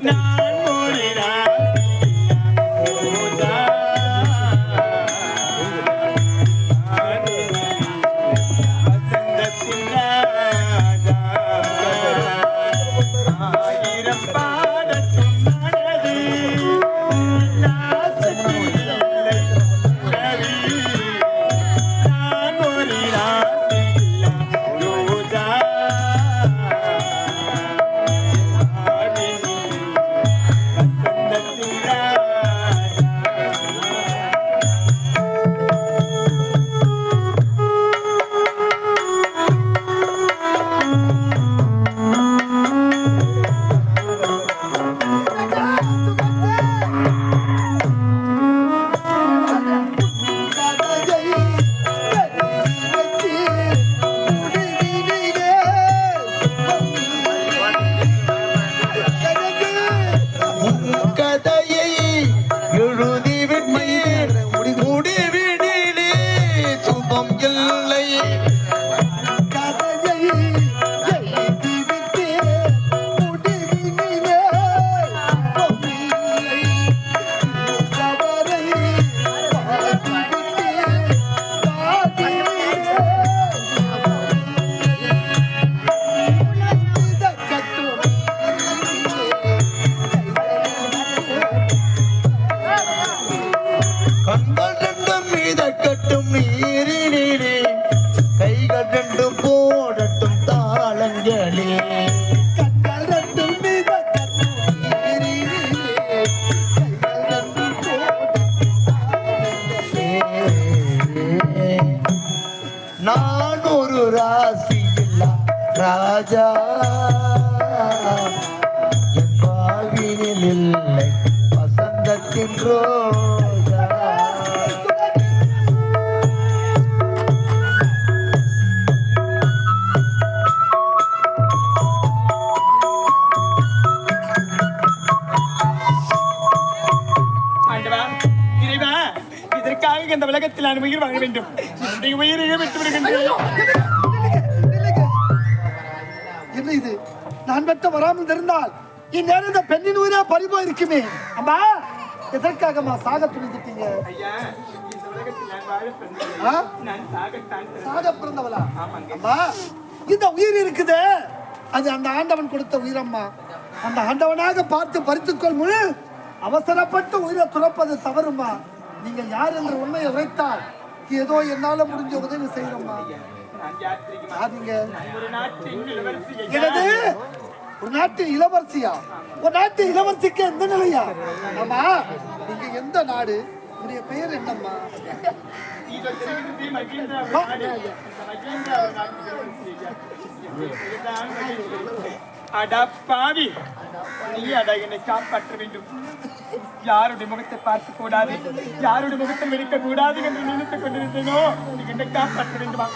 நான் நான் ஒரு ராசி இல்லா ராஜா. என் வாழ்வினில் இல்லை வசந்தத்தின் ரோஜா. ஆண்டவா இறைவா இதற்காக இந்த உலகத்தில் நான் உயிர் வாழ வேண்டும். என்னுடைய உயிரையே விட்டு விடுகின்றேன் என்ன இது? நான் வெட்ட வராமல் இருந்தால் இந்நேரம் இந்த பெண்ணின் உயிரே பறிபோ இருக்குமே அம்மா எதற்காகம்மா சாக பிறந்தேன். சாக பிறந்தவளா. அம்மா இந்த உயிர் இருக்குதே. அது அந்த ஆண்டவன் கொடுத்த உயிரம்மா. அந்த ஆண்டவனாக பார்த்து பறித்துக்கொள் முழு. அவசரப்பட்டு உயிரை துறப்பது தவறுமா? நீங்கள் யார் என்ற உண்மையை உரைத்தால் ஏதோ என்னால முடிஞ்ச உதவி செய்யறோம்மா. நான் ஒரு நாட்டின் எனது ஒரு நாட்டு இளவரசியா? ஒரு நாட்டு இளவரசிக்கு எந்த நிலையா? ஆமா நீங்க எந்த நாடு? உடைய பெயர் என்னம்மா? மகேந்திரா ஒரு பாவி நீ அடா என்னை காப்பாற்ற வேண்டும். யாருடைய முகத்தை பார்க்க கூடாது? யாருடைய முகத்தை வெடிக்க கூடாது என்று நினைத்துக் கொண்டிருந்தேனோ? நீ என்னை காப்பாற்ற வேண்டுமா?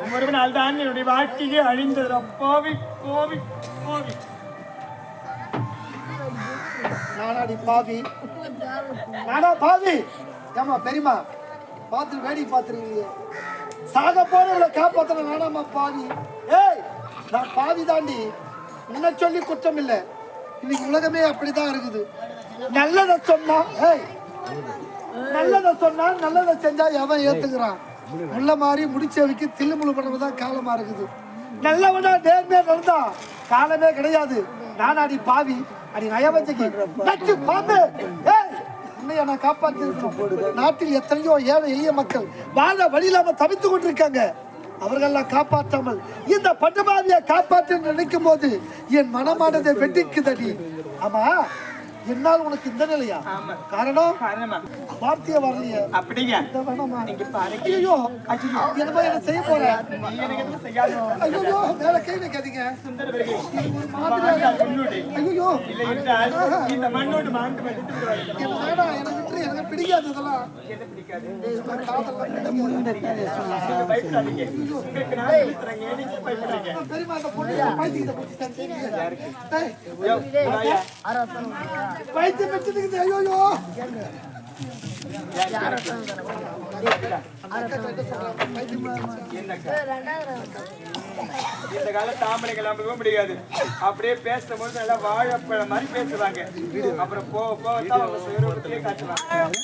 உன் ஒரு நாள் தான் என்னுடைய வாழ்க்கையே அழிந்தது. கோவி கோவி கோவி நானாடி பாவி. நானா பாவி? ஏமா பெரியமா பார்த்து வேடி பார்த்துருக்கீங்க. சாக போறவங்களை காப்பாத்தன நானாமா பாவி. ஏய் நான் பாவி தாண்டி உன்னை சொல்லி குற்றம் இல்லை. இன்னைக்கு உலகமே அப்படிதான் இருக்குது. நல்லதை சொன்னா ஏய் நல்லதை சொன்னா நல்லதை செஞ்சா எவன் ஏத்துக்கிறான்? உள்ள மாதிரி முடிச்சவைக்கு தில்லுமுழு பண்ணுறதுதான் காலமா இருக்குது. நல்லவனா நேர்மையா நடந்தா காலமே கிடையாது. நானாடி பாவி அடி நயவஞ்சகி நச்சு பாம்பு. உண்மையை நான் காப்பாற்றி நாட்டில் எத்தனையோ ஏழை எளிய மக்கள் வாழ வழி இல்லாம தவித்துக் கொண்டிருக்காங்க. அவர்களெல்லாம் காப்பாற்றாமல் இந்த பட்டுமாவியை காப்பாற்ற நினைக்கும் போது என் மனமானதை வெட்டிக்குதடி ஆமா என்னால் உனக்கு இந்த நிலையா. காரணம்? வார்த்தைய வரலையே. அப்படிங்க ஐயோ என்னமா என்ன செய்ய செய்யாத. ஐயோ மேல கை வைக்காதீங்க. ஐயோ இந்த மண்ணோடு மாண்டு வேணாம் எனக்கு எனக்கு பிடிக்காது இதெல்லாம் என்ன பிடிக்காது நான் காதல்லாம் பிடிக்காது. நீங்க பயப்படாதீங்க உங்களுக்கு நான் சொல்லித் தரேன் ஏன் நீங்க பயப்படுறீங்க பெரியம்மா அந்த பொண்ணு பைத்தியத்தை வாயா. பைத்தியம் பிடிச்சிருக்குது ஐயோ? இந்த கால தாமரைகள் நம்பவே முடியாது. அப்படியே பேசும்போது நல்லா வாழைப்பழம் மாதிரி பேசுவாங்க. அப்புறம் போக போக தான் அவங்க சுயரூபத்திலே காட்டுவாங்க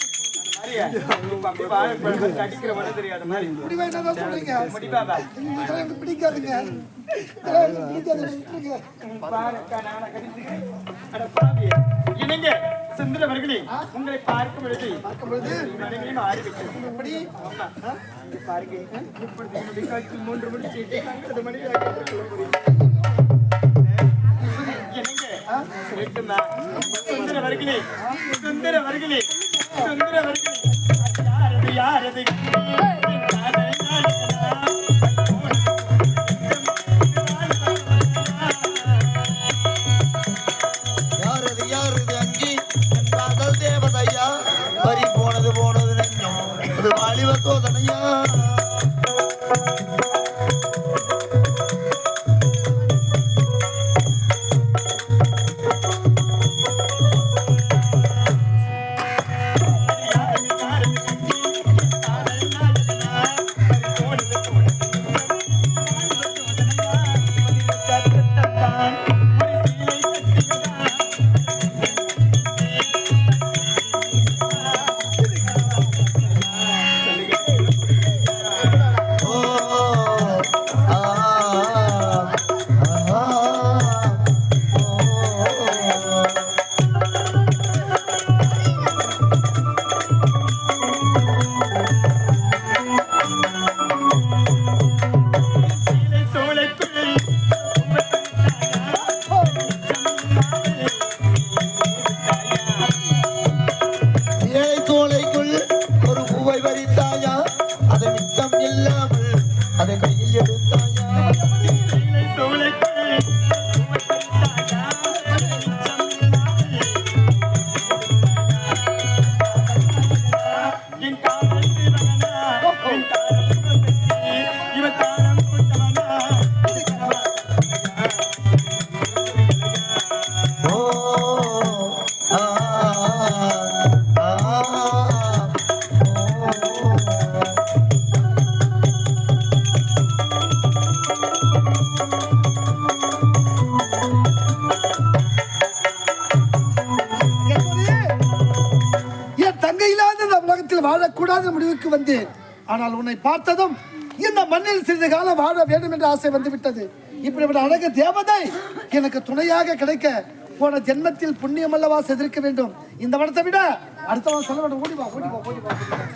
பிடிக்காதுங்க. பிடிக்காதுங்க. இணைங்க, சுந்தரவர்களே, உங்களை பார்க்கும் பொழுது. பார்க்கும் பொழுது? மனைவி மாறிவிட்டது. எப்படி பாருங்க. இப்பொழுது என்னுடைய காட்சி மூன்று மணி செய்தி நான்கு மணியாக கொள்ள முடியும். என்னங்க? சொல்லட்டுமா? சுந்தரவர்களே, சுந்தரவர்களே, சுந்தரவர்களே, யாரது, யாரது? உலகத்தில் முடிவுக்கு வந்தேன். ஆனால் உன்னை பார்த்ததும் இந்த மண்ணில் சிறிது காலம் வாழ வேண்டும் என்ற ஆசை வந்துவிட்டது. இப்படிப்பட்ட அழகு தேவதை எனக்கு துணையாக கிடைக்க போன ஜென்மத்தில் புண்ணியம் அல்லவா செதிர்க்க வேண்டும். இந்த படத்தை விட அடுத்தவன் சொல்ல வேண்டும் ஓடி வா ஓடி வா ஓடி வா ஓடி வா.